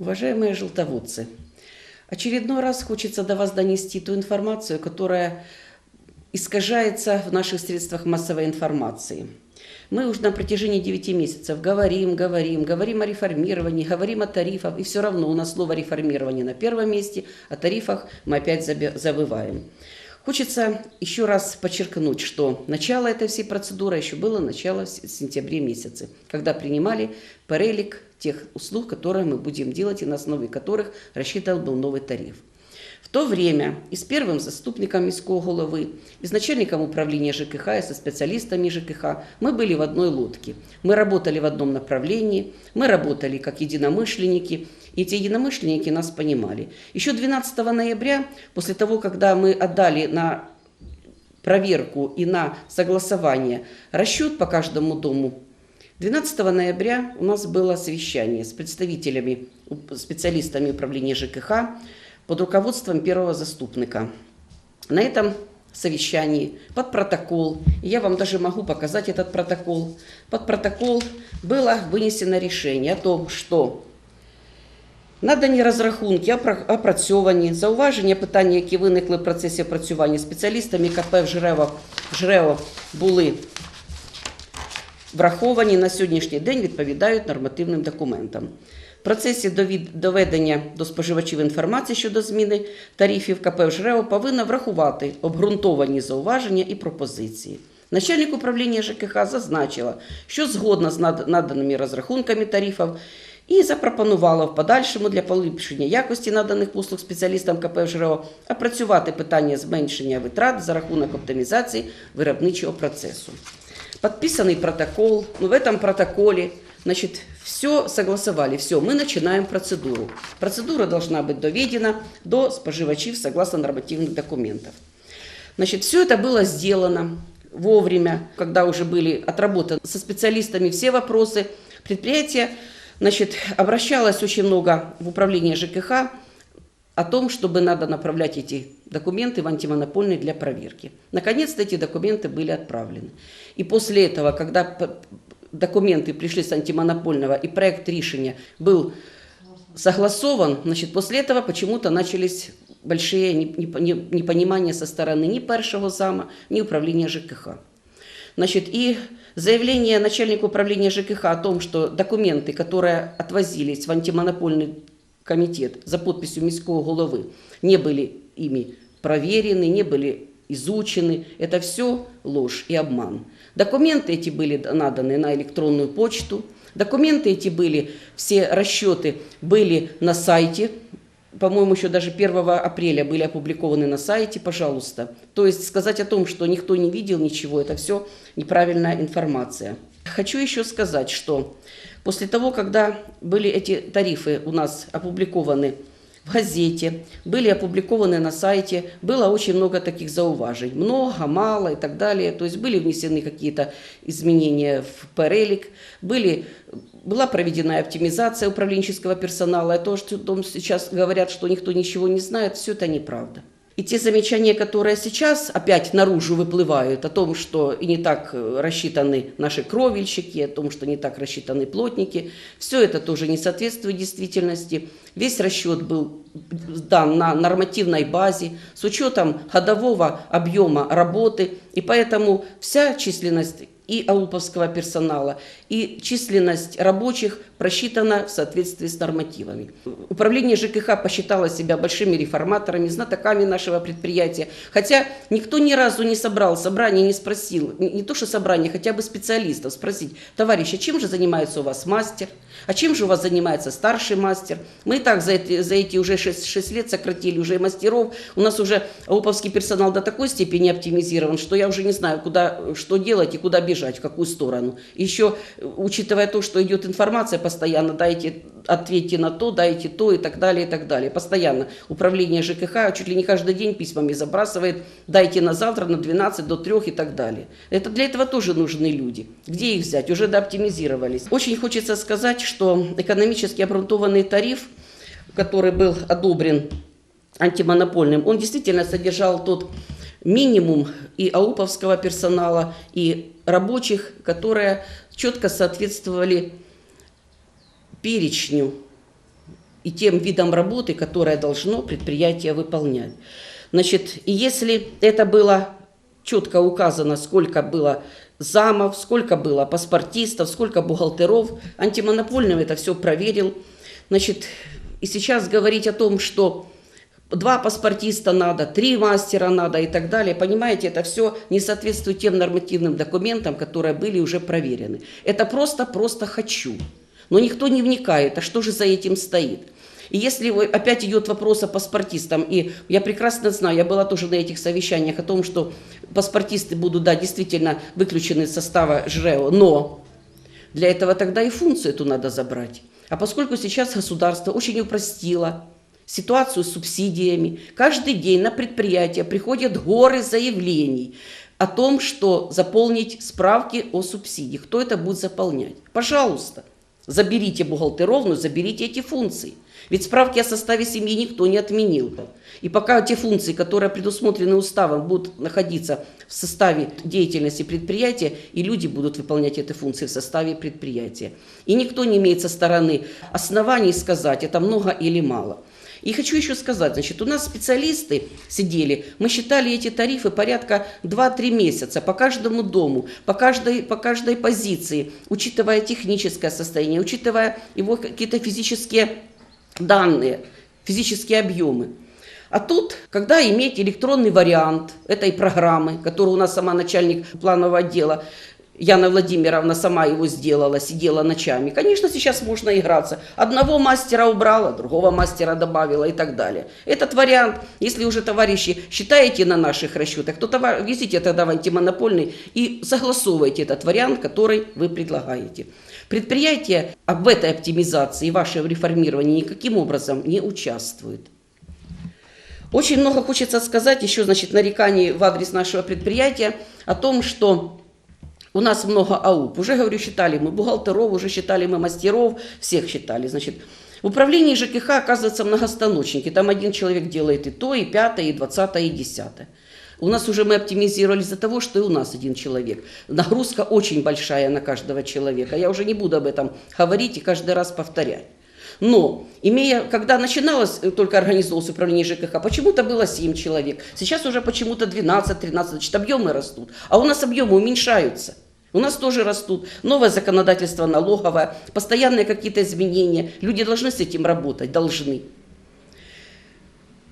Уважаемые желтоводцы, очередной раз хочется до вас донести ту информацию, которая искажается в наших средствах массовой информации. Мы уже на протяжении 9 месяцев говорим, говорим, говорим о реформировании, говорим о тарифах, и все равно у нас слово реформирование на первом месте, о тарифах мы опять забываем. Хочется еще раз подчеркнуть, что начало этой всей процедуры еще было начало в сентябре когда принимали перелик тех услуг, которые мы будем делать и на основе которых рассчитан был новый тариф. В то время и с первым заступником міського головы, и с начальником управления ЖКХ, и со специалистами ЖКХ мы были в одной лодке. Мы работали в одном направлении, мы работали как единомышленники, и эти единомышленники нас понимали. Еще 12 ноября, после того, когда мы отдали на проверку и на согласование расчет по каждому дому 12 ноября у нас было совещание с представителями, специалистами управления ЖКХ под руководством первого заступника. На этом совещании под протокол, и я вам даже могу показать этот протокол, под протокол было вынесено решение о том, что Надані розрахунки опрацьовані, зауваження питання, які виникли в процесі опрацювання спеціалістами КП в Жрево, Жрево були враховані на сьогоднішній день відповідають нормативним документам. В процесі доведення до споживачів інформації щодо зміни тарифів КП «Жрео» повинна врахувати обґрунтовані зауваження і пропозиції. Начальник управління ЖКХ зазначила, що згодна з наданими розрахунками тарифів і запропонувала в подальшому для поліпшення якості наданих послуг спеціалістам КП «Жрео» опрацювати питання зменшення витрат за рахунок оптимізації виробничого процесу. подписанный протокол. Ну, в этом протоколе, значит, все согласовали, все, мы начинаем процедуру. Процедура должна быть доведена до споживачів согласно нормативных документов. Значит, все это было сделано вовремя, когда уже были отработаны со специалистами все вопросы. Предприятие значит, обращалось очень много в управление ЖКХ о том, чтобы надо направлять эти документы в антимонопольный для проверки. Наконец-то эти документы были отправлены. И после этого, когда документы пришли с антимонопольного и проект решения был согласован, значит, после этого почему-то начались большие непонимания со стороны ни первого зама, ни управления ЖКХ. Значит, и заявление начальника управления ЖКХ о том, что документы, которые отвозились в антимонопольный комитет за подписью міського головы, не были ими проверены, не были изучены. Это все ложь и обман. Документы эти были наданы на электронную почту. Документы эти были, все расчеты были на сайте. По-моему, еще даже 1 апреля были опубликованы на сайте, пожалуйста. То есть сказать о том, что никто не видел ничего, это все неправильная информация. Хочу еще сказать, что после того, когда были эти тарифы у нас опубликованы в газете, были опубликованы на сайте, было очень много таких зауважений. Много, мало и так далее. То есть были внесены какие-то изменения в перелик, были, была проведена оптимизация управленческого персонала. И то, что сейчас говорят, что никто ничего не знает, все это неправда. И те замечания, которые сейчас опять наружу выплывают, о том, что и не так э, рассчитаны наши кровельщики, о том, что не так рассчитаны плотники, все это тоже не соответствует действительности. Весь расчет был дан на нормативной базе с учетом годового объема работы, и поэтому вся численность и ауповского персонала, и численность рабочих просчитана в соответствии с нормативами. Управление ЖКХ посчитало себя большими реформаторами, знатоками нашего предприятия, хотя никто ни разу не собрал собрание, не спросил, не то что собрание, хотя бы специалистов спросить, товарищ, а чем же занимается у вас мастер, а чем же у вас занимается старший мастер? Мы и так за эти, за эти уже 6, 6 лет сократили уже мастеров, у нас уже ауповский персонал до такой степени оптимизирован, что я уже не знаю, куда, что делать и куда бежать в какую сторону. Еще, учитывая то, что идет информация постоянно, дайте, ответьте на то, дайте то и так далее, и так далее. Постоянно. Управление ЖКХ чуть ли не каждый день письмами забрасывает, дайте на завтра, на 12, до 3 и так далее. Это для этого тоже нужны люди. Где их взять? Уже дооптимизировались. Очень хочется сказать, что экономически обґрунтованный тариф, который был одобрен антимонопольным, он действительно содержал тот минимум и ауповского персонала, и рабочих, которые четко соответствовали перечню и тем видом работы, которое должно предприятие выполнять. Значит, и если это было четко указано, сколько было замов, сколько было паспортистов, сколько бухгалтеров, антимонопольный это все проверил. Значит, и сейчас говорить о том, что два паспортиста надо, три мастера надо и так далее. Понимаете, это все не соответствует тем нормативным документам, которые были уже проверены. Это просто-просто хочу. Но никто не вникает, а что же за этим стоит. И если опять идет вопрос о паспортистам, и я прекрасно знаю, я была тоже на этих совещаниях о том, что паспортисты будут, да, действительно выключены из состава ЖРЭО, но для этого тогда и функцию эту надо забрать. А поскольку сейчас государство очень упростило ситуацию с субсидиями, каждый день на предприятия приходят горы заявлений о том, что заполнить справки о субсидиях. Кто это будет заполнять? Пожалуйста, заберите бухгалтеровную, заберите эти функции. Ведь справки о составе семьи никто не отменил. И пока те функции, которые предусмотрены уставом, будут находиться в составе деятельности предприятия, и люди будут выполнять эти функции в составе предприятия. И никто не имеет со стороны оснований сказать, это много или мало. И хочу еще сказать, значит, у нас специалисты сидели, мы считали эти тарифы порядка 2-3 месяца по каждому дому, по каждой, по каждой позиции, учитывая техническое состояние, учитывая его какие-то физические данные, физические объемы. А тут, когда иметь электронный вариант этой программы, которую у нас сама начальник планового отдела Яна Владимировна сама его сделала, сидела ночами. Конечно, сейчас можно играться. Одного мастера убрала, другого мастера добавила и так далее. Этот вариант, если уже товарищи считаете на наших расчетах, то товар, везите тогда в антимонопольный и согласовывайте этот вариант, который вы предлагаете. Предприятие в этой оптимизации и вашем реформировании никаким образом не участвует. Очень много хочется сказать еще, значит, нареканий в адрес нашего предприятия о том, что у нас много АУП. Уже, говорю, считали мы бухгалтеров, уже считали мы мастеров, всех считали. Значит, в управлении ЖКХ оказывается многостаночники. Там один человек делает и то, и пятое, и двадцатое, и десятое. У нас уже мы оптимизировали из-за того, что и у нас один человек. Нагрузка очень большая на каждого человека. Я уже не буду об этом говорить и каждый раз повторять. Но, имея, когда начиналось э, только организовывалось управление ЖКХ, почему-то было 7 человек. Сейчас уже почему-то 12-13, значит, объемы растут. А у нас объемы уменьшаются. У нас тоже растут. Новое законодательство налоговое, постоянные какие-то изменения. Люди должны с этим работать, должны.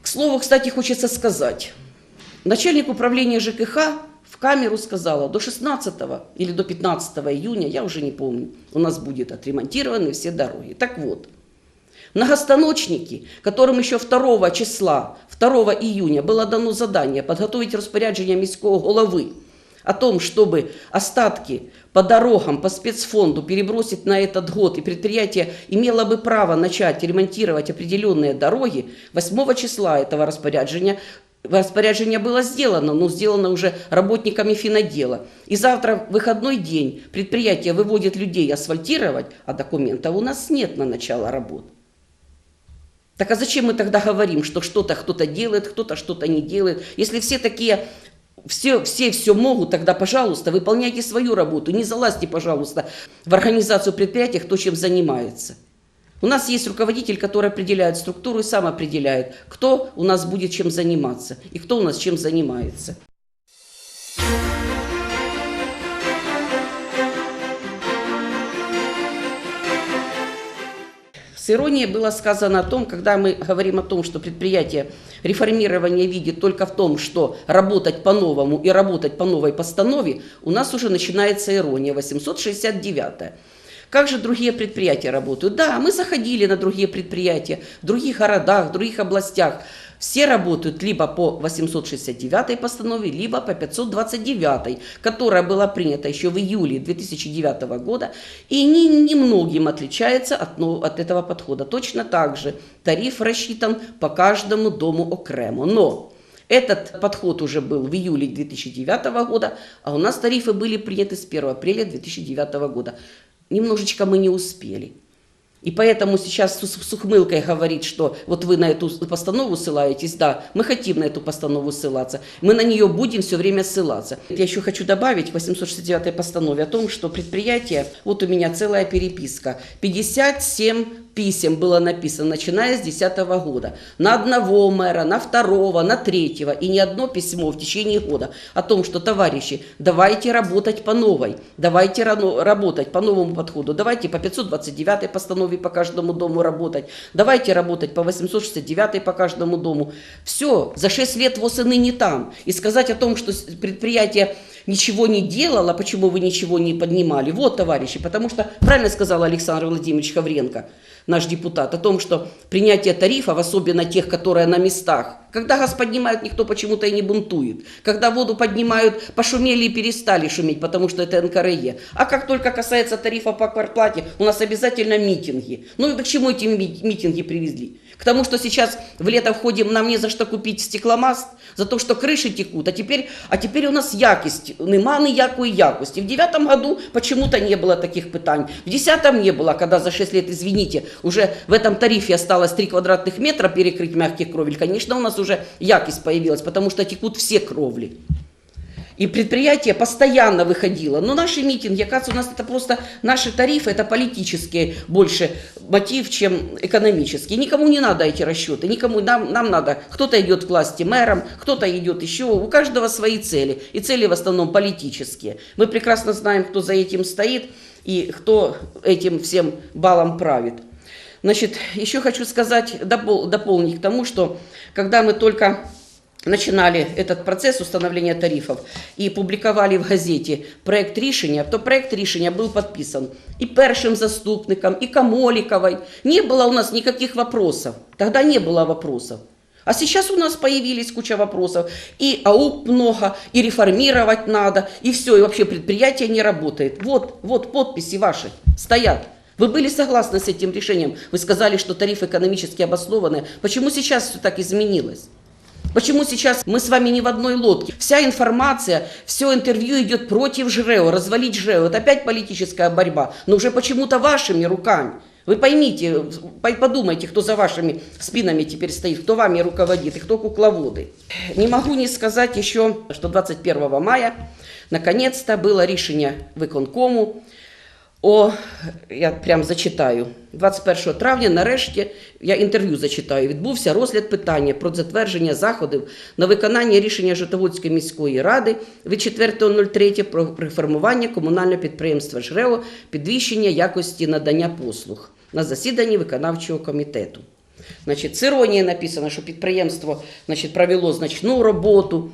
К слову, кстати, хочется сказать. Начальник управления ЖКХ в камеру сказала, до 16 или до 15 июня, я уже не помню, у нас будет отремонтированы все дороги. Так вот, Многостаночники, которым еще 2 числа, 2 июня было дано задание подготовить распоряджение міського головы о том, чтобы остатки по дорогам, по спецфонду перебросить на этот год, и предприятие имело бы право начать ремонтировать определенные дороги, 8 числа этого распоряджения Распоряжение было сделано, но сделано уже работниками финодела. И завтра, выходной день, предприятие выводит людей асфальтировать, а документов у нас нет на начало работ. Так а зачем мы тогда говорим, что что-то кто-то делает, кто-то что-то не делает? Если все такие, все, все все могут, тогда, пожалуйста, выполняйте свою работу. Не залазьте, пожалуйста, в организацию предприятия, кто чем занимается. У нас есть руководитель, который определяет структуру и сам определяет, кто у нас будет чем заниматься и кто у нас чем занимается. С иронией было сказано о том, когда мы говорим о том, что предприятие реформирование видит только в том, что работать по-новому и работать по новой постанове, у нас уже начинается ирония. 869 как же другие предприятия работают? Да, мы заходили на другие предприятия, в других городах, в других областях. Все работают либо по 869 постанове, либо по 529, которая была принята еще в июле 2009 года и не, немногим отличается от, от этого подхода. Точно так же тариф рассчитан по каждому дому окремо. Но этот подход уже был в июле 2009 года, а у нас тарифы были приняты с 1 апреля 2009 года. Немножечко мы не успели. И поэтому сейчас с ухмылкой говорит, что вот вы на эту постанову ссылаетесь, да, мы хотим на эту постанову ссылаться, мы на нее будем все время ссылаться. Я еще хочу добавить в 869 постанове о том, что предприятие, вот у меня целая переписка, 57 писем было написано, начиная с 2010 года. На одного мэра, на второго, на третьего. И ни одно письмо в течение года о том, что, товарищи, давайте работать по новой, давайте работать по новому подходу, давайте по 529 постанове по каждому дому работать, давайте работать по 869 по каждому дому. Все, за 6 лет ВОЗ ныне там. И сказать о том, что предприятие ничего не делало, почему вы ничего не поднимали. Вот, товарищи, потому что правильно сказал Александр Владимирович Хавренко, наш депутат, о том, что принятие тарифов, особенно тех, которые на местах, когда газ поднимают, никто почему-то и не бунтует. Когда воду поднимают, пошумели и перестали шуметь, потому что это НКРЕ. А как только касается тарифа по квартплате, у нас обязательно митинги. Ну и к чему эти ми- митинги привезли? К тому, что сейчас в лето входим, нам не за что купить стекломаст, за то, что крыши текут, а теперь, а теперь у нас якость, нема ніякої якості. В девятом году почему-то не было таких пытаний, в десятом не было, когда за 6 лет, извините, уже в этом тарифе осталось 3 квадратных метра перекрыть мягких кровель, конечно, у нас уже якость появилась, потому что текут все кровли. И предприятие постоянно выходило. Но наши митинги, оказывается, у нас это просто наши тарифы, это политические больше мотив, чем экономический. Никому не надо эти расчеты, никому нам, нам надо. Кто-то идет к власти мэром, кто-то идет еще. У каждого свои цели. И цели в основном политические. Мы прекрасно знаем, кто за этим стоит и кто этим всем балом правит. Значит, еще хочу сказать, допол- дополнить к тому, что когда мы только начинали этот процесс установления тарифов и публиковали в газете проект рішення, то проект рішення был подписан и першим заступником, и Камоликовой. Не было у нас никаких вопросов. Тогда не было вопросов. А сейчас у нас появились куча вопросов. И АУП много, и реформировать надо, и все, и вообще предприятие не работает. Вот, вот подписи ваши стоят. Вы были согласны с этим решением? Вы сказали, что тариф экономически обоснованный. Почему сейчас все так изменилось? Почему сейчас мы с вами не в одной лодке? Вся информация, все интервью идет против ЖРЭО, развалить ЖРЭО. Это опять политическая борьба, но уже почему-то вашими руками. Вы поймите, по- подумайте, кто за вашими спинами теперь стоит, кто вами руководит и кто кукловоды. Не могу не сказать еще, что 21 мая наконец-то было решение виконкому о, я прям зачитаю. 21 травня, нарешті, я інтерв'ю зачитаю, відбувся розгляд питання про затвердження заходів на виконання рішення Житомирської міської ради від 4.03 про реформування комунального підприємства «ЖРЕО», підвищення якості надання послуг на засіданні виконавчого комітету. Значить, з іронією написано, що підприємство значить, провело значну роботу,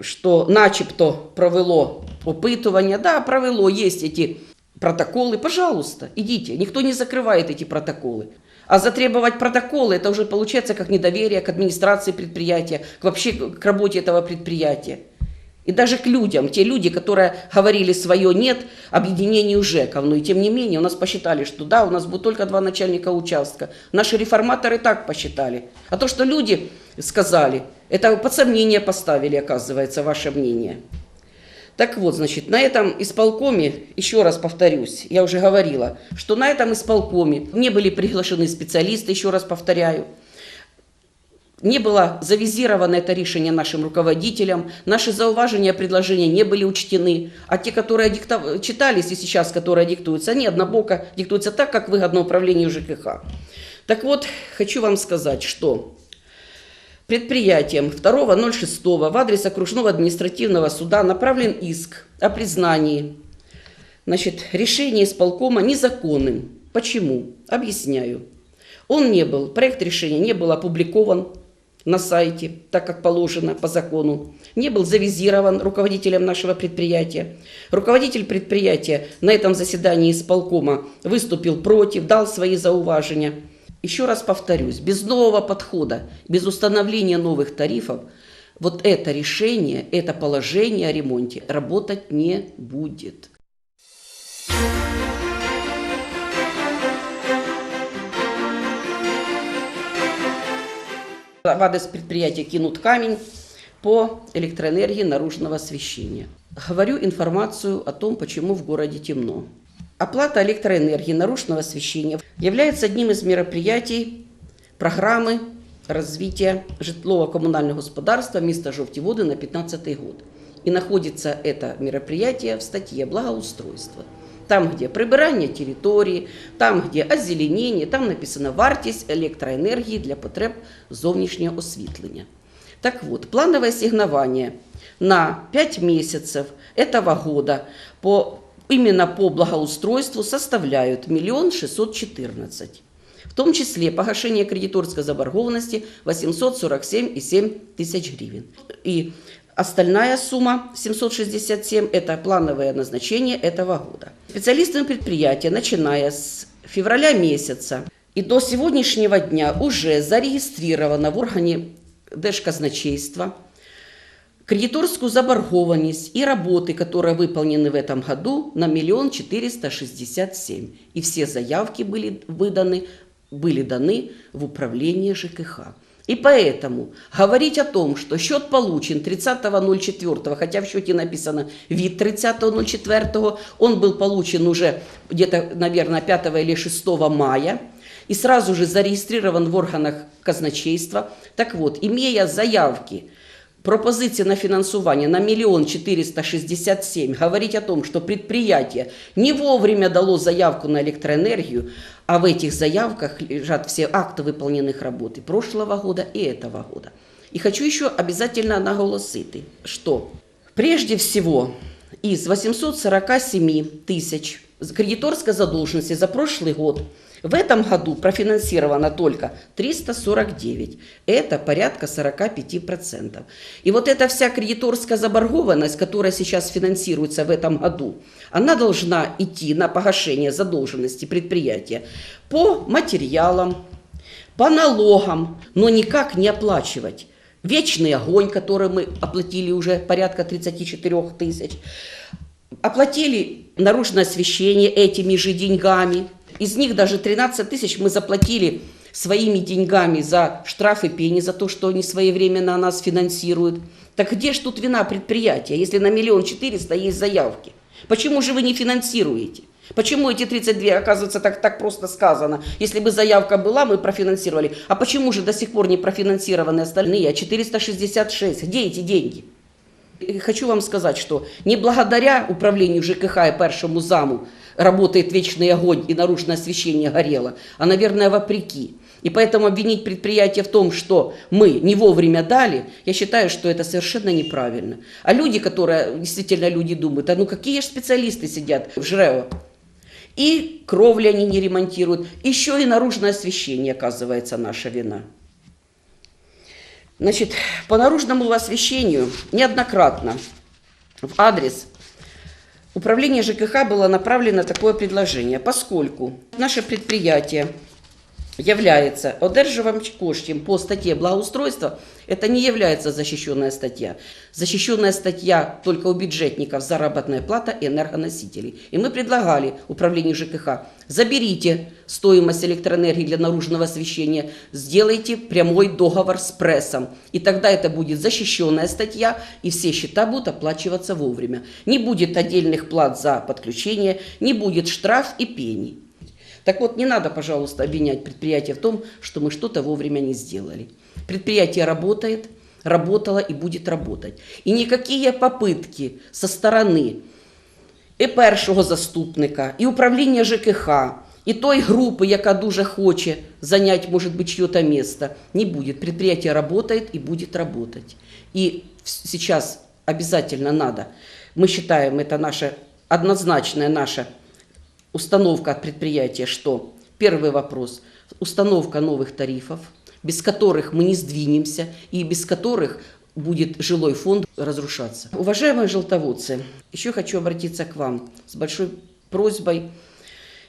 что начебто провело опытывание. Да, провело, есть эти протоколы. Пожалуйста, идите. Никто не закрывает эти протоколы. А затребовать протоколы, это уже получается как недоверие к администрации предприятия, к вообще к работе этого предприятия. И даже к людям, те люди, которые говорили свое «нет» объединению ЖЭКов. Но и тем не менее у нас посчитали, что да, у нас будет только два начальника участка. Наши реформаторы так посчитали. А то, что люди сказали, это под сомнение поставили, оказывается, ваше мнение. Так вот, значит, на этом исполкоме, еще раз повторюсь, я уже говорила, что на этом исполкоме не были приглашены специалисты, еще раз повторяю, не было завизировано это решение нашим руководителям, наши зауважения, предложения не были учтены, а те, которые диктов- читались и сейчас, которые диктуются, они однобоко диктуются так, как выгодно управлению ЖКХ. Так вот, хочу вам сказать, что предприятием 2.06 в адрес окружного административного суда направлен иск о признании значит, решения исполкома незаконным. Почему? Объясняю. Он не был, проект решения не был опубликован на сайте, так как положено по закону, не был завизирован руководителем нашего предприятия. Руководитель предприятия на этом заседании исполкома выступил против, дал свои зауважения. Еще раз повторюсь, без нового подхода, без установления новых тарифов, вот это решение, это положение о ремонте работать не будет. В адрес предприятия кинут камень по электроэнергии наружного освещения. Говорю информацию о том, почему в городе темно. Оплата электроэнергии наружного освещения является одним из мероприятий программы развития житлово-коммунального господарства места Жовтиводы на 2015 год. И находится это мероприятие в статье благоустройства. Там, где прибирання території, там, где озеленення, там написано вартість електроенергії для потреб зовнішнього освітлення. Так вот, плановое ассигнование на 5 месяцев этого года по, именно по благоустройству составляют 1 614 в том числе погашение кредиторской заборгованности 847,7 тысяч гривен. И остальная сумма 767 – это плановое назначение этого года. Специалистами предприятия, начиная с февраля месяца и до сегодняшнего дня уже зарегистрировано в органе Держказначейства кредиторскую заборгованность и работы, которые выполнены в этом году, на миллион четыреста шестьдесят семь. И все заявки были выданы, были даны в управление ЖКХ. И поэтому говорить о том, что счет получен 30.04, хотя в счете написано вид 30.04, он был получен уже где-то, наверное, 5 или 6 мая, и сразу же зарегистрирован в органах казначейства. Так вот, имея заявки, пропозиции на финансирование на миллион четыреста шестьдесят семь, говорить о том, что предприятие не вовремя дало заявку на электроэнергию, а в этих заявках лежат все акты выполненных работ и прошлого года, и этого года. И хочу еще обязательно наголосить, что? Прежде всего из 847 тысяч кредиторской задолженности за прошлый год в этом году профинансировано только 349. Это порядка 45%. И вот эта вся кредиторская заборгованность, которая сейчас финансируется в этом году, она должна идти на погашение задолженности предприятия по материалам, по налогам, но никак не оплачивать. Вечный огонь, который мы оплатили уже порядка 34 тысяч. Оплатили наружное освещение этими же деньгами. Из них даже 13 тысяч мы заплатили своими деньгами за штрафы пени, за то, что они своевременно нас финансируют. Так где ж тут вина предприятия, если на миллион четыреста есть заявки? Почему же вы не финансируете? Почему эти 32, оказывается, так, так просто сказано? Если бы заявка была, мы профинансировали. А почему же до сих пор не профинансированы остальные? А 466, где эти деньги? И хочу вам сказать, что не благодаря управлению ЖКХ и першему заму работает вечный огонь и наружное освещение горело, а, наверное, вопреки. И поэтому обвинить предприятие в том, что мы не вовремя дали, я считаю, что это совершенно неправильно. А люди, которые, действительно люди думают, а ну какие же специалисты сидят в ЖРЭО? И кровли они не ремонтируют, еще и наружное освещение, оказывается, наша вина. Значит, по наружному освещению неоднократно в адрес управления ЖКХ было направлено такое предложение, поскольку наше предприятие является одерживаем коштів по статье благоустройства, это не является защищенная статья. Защищенная статья только у бюджетников заработная плата и энергоносителей. И мы предлагали управлению ЖКХ, заберите стоимость электроэнергии для наружного освещения, сделайте прямой договор с прессом. И тогда это будет защищенная статья, и все счета будут оплачиваться вовремя. Не будет отдельных плат за подключение, не будет штраф и пений. Так вот, не надо, пожалуйста, обвинять предприятие в том, что мы что-то вовремя не сделали. Предприятие работает, работало и будет работать. І никакие попытки со сторони і першого заступника, і управління ЖКХ, і той групи, яка дуже хоче занять, может быть, чье-то место, не будет. Предприятие работает и будет работать. И сейчас обязательно надо, мы считаем, это наша однозначная наша установка от предприятия, что первый вопрос – установка новых тарифов, без которых мы не сдвинемся и без которых будет жилой фонд разрушаться. Уважаемые желтоводцы, еще хочу обратиться к вам с большой просьбой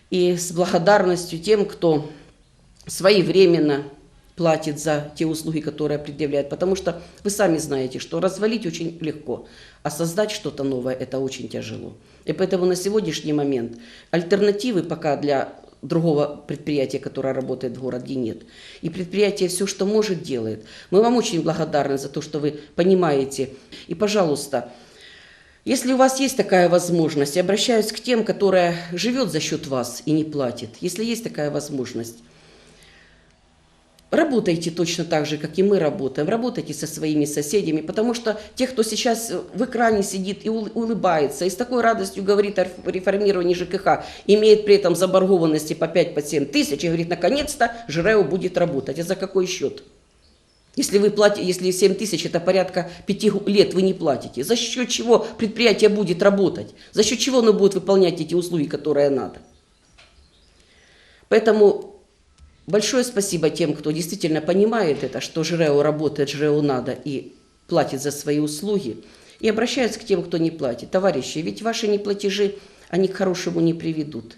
и с благодарностью тем, кто своевременно платит за те услуги, которые предъявляет. Потому что вы сами знаете, что развалить очень легко, а создать что-то новое – это очень тяжело. И поэтому на сегодняшний момент альтернативы пока для другого предприятия, которое работает в городе, нет. И предприятие все, что может, делает. Мы вам очень благодарны за то, что вы понимаете. И, пожалуйста, если у вас есть такая возможность, я обращаюсь к тем, которые живет за счет вас и не платит. Если есть такая возможность, Работайте точно так же, как и мы работаем. Работайте со своими соседями, потому что те, кто сейчас в экране сидит и ул- улыбается, и с такой радостью говорит о реф- реформировании ЖКХ, имеет при этом заборгованности по 5-7 тысяч, и говорит, наконец-то ЖРЭО будет работать. А за какой счет? Если вы платите, если 7 тысяч, это порядка 5 лет вы не платите. За счет чего предприятие будет работать? За счет чего оно будет выполнять эти услуги, которые надо? Поэтому большое спасибо тем, кто действительно понимает это, что ЖРЭО работает, ЖРЭО надо и платит за свои услуги. И обращаюсь к тем, кто не платит. Товарищи, ведь ваши неплатежи, они к хорошему не приведут.